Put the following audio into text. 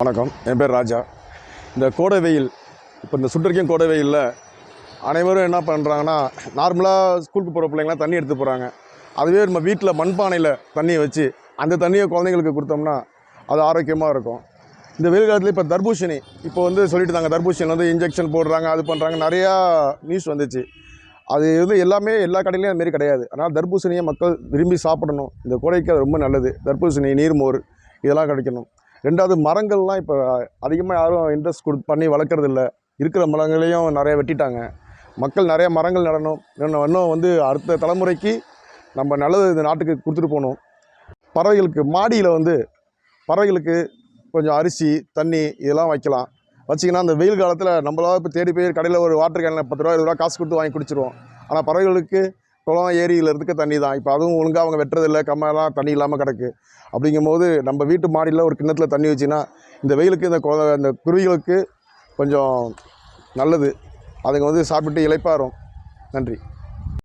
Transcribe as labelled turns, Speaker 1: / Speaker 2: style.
Speaker 1: வணக்கம். என் பேர் ராஜா. இந்த கோடை வெயில் இப்போ இந்த சுட்டரிக்கும் கோடை வெயிலில் அனைவரும் என்ன பண்ணுறாங்கன்னா நார்மலாக ஸ்கூலுக்கு போகிற பிள்ளைங்களாம் தண்ணி எடுத்து போகிறாங்க அதுவே நம்ம வீட்டில் மண்பானையில் தண்ணியை வச்சு அந்த தண்ணியை குழந்தைங்களுக்கு கொடுத்தோம்னா அது ஆரோக்கியமாக இருக்கும். இந்த வெயில் காலத்தில் இப்போ தர்பூசணி இப்போ வந்து சொல்லிட்டு தாங்க தர்பூசணி வந்து இன்ஜெக்ஷன் போடுறாங்க அது பண்ணுறாங்க நிறையா நியூஸ் வந்துச்சு. அது வந்து எல்லாமே எல்லா கடையிலையும் அதுமாரி கிடையாது. ஆனால் தர்பூசணியை மக்கள் விரும்பி சாப்பிடணும். இந்த கோடைக்கு அது ரொம்ப நல்லது. தர்பூசணி நீர்மோர் இதெல்லாம் கிடைக்கணும். ரெண்டாவது மரங்கள்லாம் இப்போ அதிகமாக யாரும் இன்ட்ரெஸ்ட் கொடு பண்ணி வளர்க்குறதில்ல. இருக்கிற மரங்களையும் நிறைய வெட்டிட்டாங்க. மக்கள் நிறைய மரங்கள் நடணும். இன்னும் இன்னும் வந்து அடுத்த தலைமுறைக்கு நம்ம நல்லது இந்த நாட்டுக்கு கொடுத்துட்டு போகணும். பறவைகளுக்கு மாடியில் வந்து பறவைகளுக்கு கொஞ்சம் அரிசி தண்ணி இதெல்லாம் வைக்கலாம். வச்சிங்கன்னா அந்த வெயில் காலத்தில் நம்மளாவது இப்போ தேடி போய் கடையில் ஒரு வாட்டர் கேனில் பத்து ரூபா இருபது ரூபா காசு கொடுத்து வாங்கி குடிச்சிருவோம். ஆனால் பறவைகளுக்கு குளம் ஏரியில் இருக்க தண்ணி தான். இப்போ அதுவும் ஒழுங்காக அவங்க வெட்டுறதில்ல கம்மெல்லாம் தண்ணி இல்லாமல் கிடக்கு. அப்படிங்கும்போது நம்ம வீட்டு மாடியில் ஒரு கிண்ணத்தில் தண்ணி வச்சுன்னா இந்த வெயிலுக்கு இந்த குழ இந்த குருவிகளுக்கு கொஞ்சம் நல்லது. அதுங்க வந்து சாப்பிட்டு இளைப்பாறும். நன்றி.